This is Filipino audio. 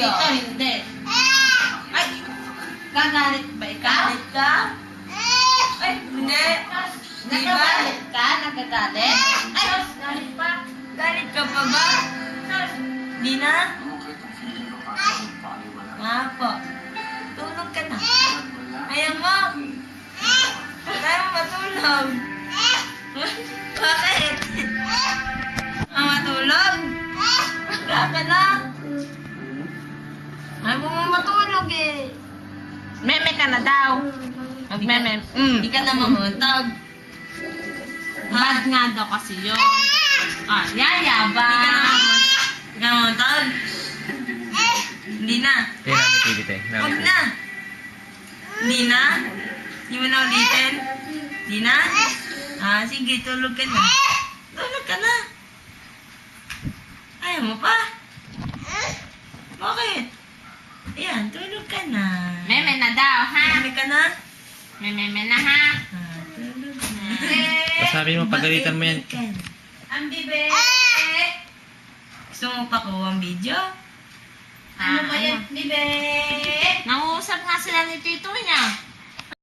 Dito, hindi. Ay! Gagalit ba ikaw? Galit ka? Ay, hindi. Nagagalit ka? Nagagalit? Ay! Galit pa? Galit ka pa ba? Di na? Nga po. Tulog ka na. Ayaw mo? Ayaw matulog. Bakit? Ah, matulog? Ka na. Ayaw mo matulog eh. Meme ka na daw. Mag-meme. Mm. Hindi ka na mamutog. Bad nga daw kasi yun. Ah, yaya ba? Hindi ka na mamutog. Hindi ka na mamutog. Hindi na. Kaya namin TV tayo. Huwag na. Hindi na? Hindi mo na ulitin? Hindi na? Ah, sige, tulog ka na. Tulog ka na. Ayaw mo pa? Bakit? Ayan, tulog ka na. Meme na daw, ha? Tulog ka na? Meme na, ha? Ah, tulog na. Sabi mo, pagalitan mo yan. Ang bibe! Gusto mo pa ko ang video? Ano ba yan, bibe? Nangusap nga sila ni Tito niya.